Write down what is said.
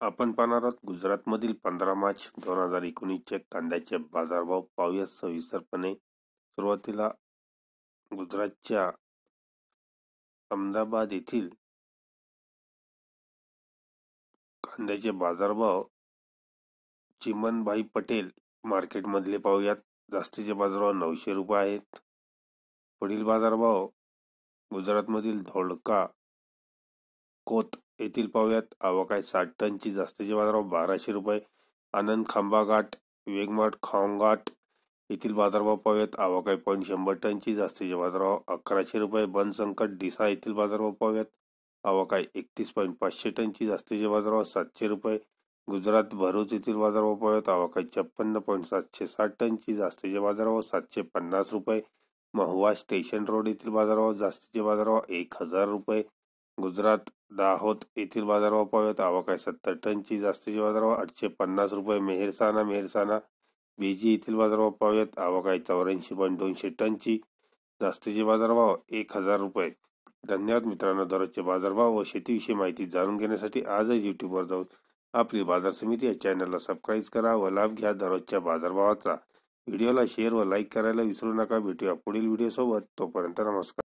आपण पाहणार आहोत गुजरातमधील पंधरा मार्च दोन हजार एकोणीसचे कांद्याचे बाजारभाव पाहूया सविस्तरपणे. सुरुवातीला गुजरातच्या अहमदाबाद येथील कांद्याचे बाजारभाव चिमनभाई पटेल मार्केटमधले पाहूयात. जास्तीचे बाजारभाव नऊशे रुपये आहेत. पुढील बाजारभाव गुजरातमधील धोडका कोत येथील पाहूयात. आवक आहे साठ टनची. जास्तीचे बाजारभाव बाराशे रुपये. आनंद खांबाघाट वेगमाट खांगाट येथील बाजारभाव पाहूयात. आवक आहे पॉईंट शंभर टनची. जास्तीचे बाजारभाव अकराशे रुपये. बनसंकट डिसा येथील बाजारभाव पाहूयात. आवक आहे एकतीस पॉईंट पाचशे टनची. जास्तीचे बाजारभाव सातशे रुपये. गुजरात भरूच येथील बाजारभाव पाहूयात. आवक आहे छप्पन्न पॉईंट सातशे साठ टनची. जास्तीचे बाजारभाव सातशे पन्नास रुपये. महुवा स्टेशन रोड येथील बाजारभाव. जास्तीचे बाजारभाव एक हजार रुपये. गुजरात दाहोद येथील बाजारभाव पाहूयात. आवक आहे सत्तर टनची. जास्तीचे बाजारभाव आठशे पन्नास रुपये. मेहरसाना मेहरसाना बेजी येथील बाजारभाव पाहूयात. आवक आहे चौऱ्याऐंशी पॉईंट दोनशे टनची. जास्तीचे बाजारभाव एक हजार रुपये. धन्यवाद मित्रांनो. दररोजचे बाजारभाव व शेतीविषयी माहिती जाणून घेण्यासाठी आजच युट्यूबवर जाऊन आपली बाजार समिती या चॅनलला सबस्क्राईब करा व लाभ घ्या. दररोजच्या बाजारभावाचा व्हिडिओला शेअर व लाईक करायला विसरू नका. भेटूया पुढील व्हिडिओसोबत. तोपर्यंत नमस्कार.